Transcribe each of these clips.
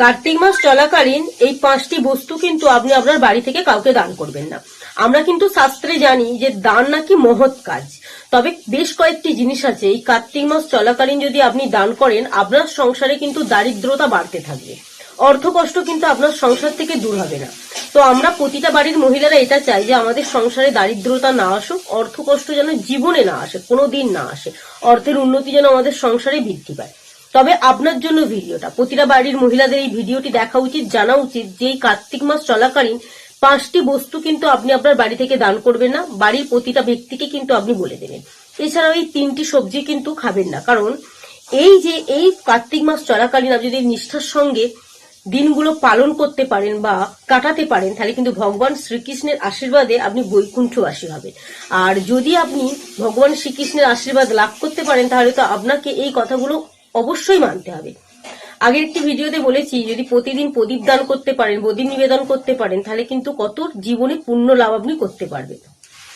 কার্তিক মাস চলাকালীন এই পাঁচটি বস্তু কিন্তু আপনি আপনার বাড়ি থেকে কাউকে দান করবেন না। আমরা কিন্তু শাস্ত্রে জানি যে দান নাকি মহৎ কাজ। তবে বেশ কয়েকটি জিনিস আছে। এই কার্তিক মাস চলাকালীন যদি আপনি দান করেন, আপনার সংসারে কিন্তু দারিদ্রতা বাড়তে থাকবে। অর্থ কষ্ট কিন্তু আপনার সংসার থেকে দূর হবে না। তো আমরা প্রতিটা বাড়ির মহিলারা এটা চাই যে আমাদের সংসারে দারিদ্রতা না আসুক অর্থ কষ্ট যেন জীবনে না আসে, কোনো দিন না আসে। অর্থের উন্নতি যেন আমাদের সংসারে বৃদ্ধি পায়। তবে আপনার জন্য ভিডিওটা। প্রতিটা বাড়ির মহিলাদের এই ভিডিওটি দেখা উচিত, জানা উচিত যে এই কার্তিক মাস চলাকালীন পাঁচটি বস্তু কিন্তু আপনি আপনার বাড়ি থেকে দান করবেন না, বাড়ির প্রতিটা ব্যক্তিকে কিন্তু আপনি বলে দেবেন। এছাড়াও এই তিনটি সবজি কিন্তু খাবেন না, কারণ এই যে এই কার্তিক মাস চলাকালীন আপনি যদি নিষ্ঠার সঙ্গে দিনগুলো পালন করতে পারেন বা কাটাতে পারেন, তাহলে কিন্তু ভগবান শ্রীকৃষ্ণের আশীর্বাদে আপনি বৈকুণ্ঠবাসী হবেন। আর যদি আপনি ভগবান শ্রীকৃষ্ণের আশীর্বাদ লাভ করতে পারেন, তাহলে তো আপনাকে এই কথাগুলো অবশ্যই মানতে হবে। আগের একটি ভিডিওতে বলেছি, যদি প্রতিদিন প্রদীপ দান করতে পারেন, প্রদীপ নিবেদন করতে পারেন, তাহলে কিন্তু কত জীবনে পূর্ণ লাভ আপনি করতে পারবেন।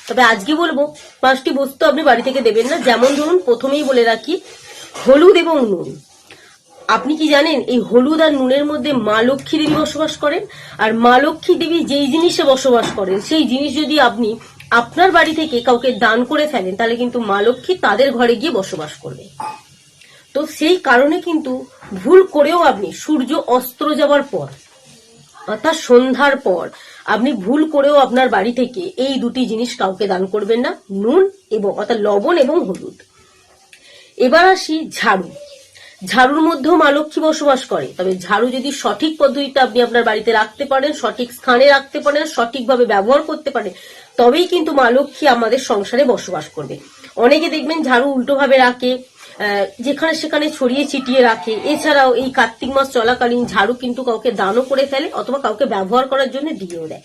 তবে আজকে বলব, পাঁচটি বস্তু আপনি বাড়ি থেকে দেবেন না। যেমন ধরুন, প্রথমেই বলে রাখি, হলুদ এবং নুন। আপনি কি জানেন, এই হলুদ আর নুনের মধ্যে মা লক্ষ্মী দেবী বসবাস করেন? আর মা লক্ষ্মী দেবী যেই জিনিসে বসবাস করেন, সেই জিনিস যদি আপনি আপনার বাড়ি থেকে কাউকে দান করে ফেলেন, তাহলে কিন্তু মা লক্ষ্মী তাদের ঘরে গিয়ে বসবাস করবে। তো সেই কারণে কিন্তু ভুল করেও আপনি সূর্য অস্ত্র যাওয়ার পর, অর্থাৎ সন্ধ্যার পর, আপনি ভুল করেও আপনার বাড়ি থেকে এই দুটি জিনিস কাউকে দান করবেন না, নুন এবং, অর্থাৎ লবণ এবং হলুদ। এবার আসি ঝাড়ু। ঝাড়ুর মধ্যেও মা লক্ষ্মী বসবাস করে, তবে ঝাড়ু যদি সঠিক পদ্ধতিতে আপনি আপনার বাড়িতে রাখতে পারেন, সঠিক স্থানে রাখতে পারেন, সঠিকভাবে ব্যবহার করতে পারেন, তবেই কিন্তু মা লক্ষ্মী আমাদের সংসারে বসবাস করবে। অনেকে দেখবেন ঝাড়ু উল্টোভাবে রাখে যেখানে সেখানে ছড়িয়ে ছিটিয়ে রাখে। এছাড়াও এই কার্তিক মাস চলাকালীন ঝাড়ু কিন্তু কাউকে দানও করে ফেলে অথবা কাউকে ব্যবহার করার জন্য দিয়েও দেয়।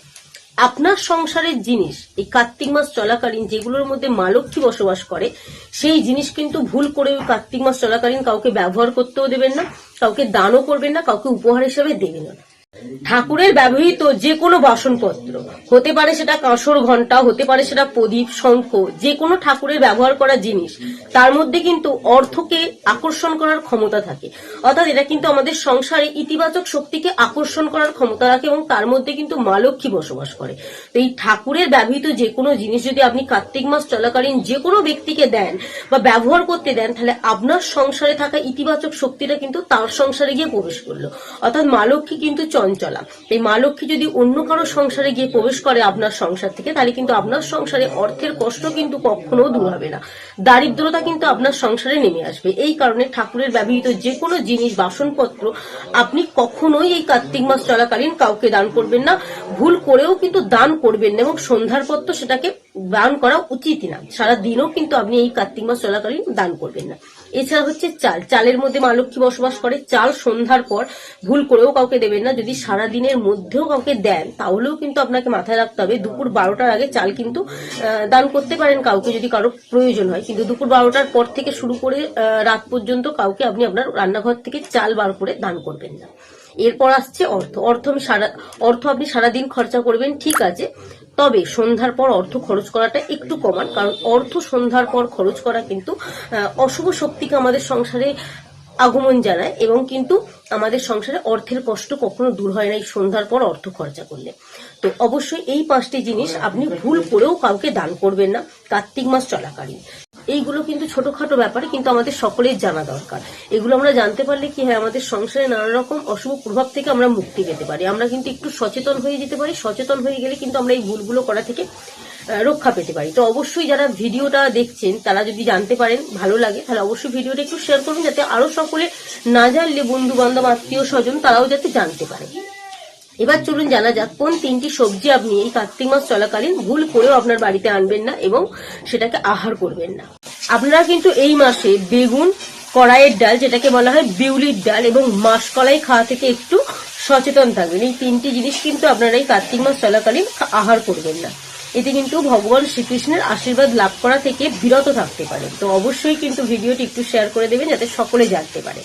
আপনার সংসারের জিনিস, এই কার্তিক মাস চলাকালীন যেগুলোর মধ্যে মা লক্ষ্মী বসবাস করে, সেই জিনিস কিন্তু ভুল করে ওই কার্তিক মাস চলাকালীন কাউকে ব্যবহার করতেও দেবেন না, কাউকে দানও করবেন না, কাউকে উপহার হিসেবে দেবেন না। ঠাকুরের ব্যবহৃত যে কোনো বাসনপত্র, হতে পারে সেটা কাঁসর ঘণ্টা হতে পারে সেটা প্রদীপ, শঙ্খ যে কোনো ঠাকুরের ব্যবহার করা জিনিস, তার মধ্যে কিন্তু অর্থকে আকর্ষণ করার ক্ষমতা থাকে। অর্থাৎ এটা কিন্তু আমাদের সংসারে ইতিবাচক শক্তিকে আকর্ষণ করার ক্ষমতা রাখে এবং তার মধ্যে কিন্তু মা লক্ষ্মী বসবাস করে। তো এই ঠাকুরের ব্যবহৃত যে কোনো জিনিস যদি আপনি কার্তিক মাস চলাকালীন যে কোনো ব্যক্তিকে দেন বা ব্যবহার করতে দেন, তাহলে আপনার সংসারে থাকা ইতিবাচক শক্তিটা কিন্তু তার সংসারে গিয়ে প্রবেশ করল। অর্থাৎ মা লক্ষ্মী কিন্তু চঞ্চলা এই মা লক্ষ্মী যদি অন্য কারও সংসারে গিয়ে প্রবেশ করে আপনার সংসার থেকে, তাহলে কিন্তু আপনার সংসারে অর্থের কষ্ট কিন্তু কখনো দূর হবে না। দারিদ্রতা কিন্তু আপনার সংসারে নেমে আসবে। এই কারণে ঠাকুরের ব্যবহৃত যে কোনো জিনিস, বাসনপত্র, আপনি কখনোই এই কার্তিক মাস চলাকালীন কাউকে দান করবেন না। ভুল করেও কিন্তু দান করবেন না এবং সন্ধ্যার পর সেটাকে দান করা উচিত না। সারা দিনও কিন্তু আপনি এই কার্তিক মাস চলাকালীন দান করবেন না। এছাড়া হচ্ছে চাল। চালের মধ্যে মা লক্ষ্মী বসবাস করে। চাল সন্ধ্যার পর ভুল করেও কাউকে দেবেন না। যদি সারা দিনের মধ্যেও কাউকে দেন, তাহলেও কিন্তু আপনাকে মাথায় রাখতে হবে, দুপুর বারোটার আগে চাল কিন্তু দান করতে পারেন কাউকে যদি কারও প্রয়োজন হয়। কিন্তু দুপুর বারোটার পর থেকে শুরু করে রাত পর্যন্ত কাউকে আপনি আপনার রান্নাঘর থেকে চাল বার করে দান করবেন না। এরপর আসছে অর্থ। অর্থ আমি সারা অর্থ আপনি সারাদিন খরচা করবেন, ঠিক আছে। তবে সন্ধ্যার পর অর্থ খরচ করাটা একটু কমান, কারণ অর্থ সন্ধ্যার পর খরচ করা কিন্তু অশুভ শক্তিকে আমাদের সংসারে আগমন জানায় এবং কিন্তু আমাদের সংসারে অর্থের কষ্ট কখনো দূর হয় না এই সন্ধ্যার পর অর্থ খরচা করলে। তো অবশ্যই এই পাঁচটি জিনিস আপনি ভুল করেও কাউকে দান করবেন না। কার্তিক মাস চলাকালীন। এইগুলো কিন্তু ছোটখাটো ব্যাপারে কিন্তু আমাদের সকলের জানা দরকার। এগুলো আমরা জানতে পারলে কি হয়, আমাদের সংসারে নানা রকম অশুভ প্রভাব থেকে আমরা মুক্তি পেতে পারি। আমরা কিন্তু একটু সচেতন হয়ে যেতে পারি, সচেতন হয়ে গেলে কিন্তু আমরা এই ভুলগুলো করা থেকে রক্ষা পেতে পারি। তো অবশ্যই যারা ভিডিওটা দেখছেন, তারা যদি জানতে পারেন, ভালো লাগে, তাহলে অবশ্যই ভিডিওটা একটু শেয়ার করুন, যাতে আরও সকলে না জানলে বন্ধু বান্ধব আত্মীয় স্বজন তারাও যাতে জানতে পারে। এবার চলুন জানা যাক, কোন তিনটি সবজি আপনি এই কার্তিক মাস চলাকালীন ভুল করেও আপনার বাড়িতে আনবেন না এবং সেটাকে আহার করবেন না। আপনারা কিন্তু এই মাসে বেগুন, কড়াইয়ের ডাল, যেটাকে বলা হয় বিউলির ডাল এবং মাসকলাই খাওয়া থেকে একটু সচেতন থাকবেন। এই তিনটি জিনিস কিন্তু আপনারা এই কার্তিক মাস চলাকালীন আহার করবেন না। এতে কিন্তু ভগবান শ্রীকৃষ্ণের আশীর্বাদ লাভ করা থেকে বিরত থাকতে পারে তো অবশ্যই কিন্তু ভিডিওটি একটু শেয়ার করে দেবেন যাতে সকলে জানতে পারে।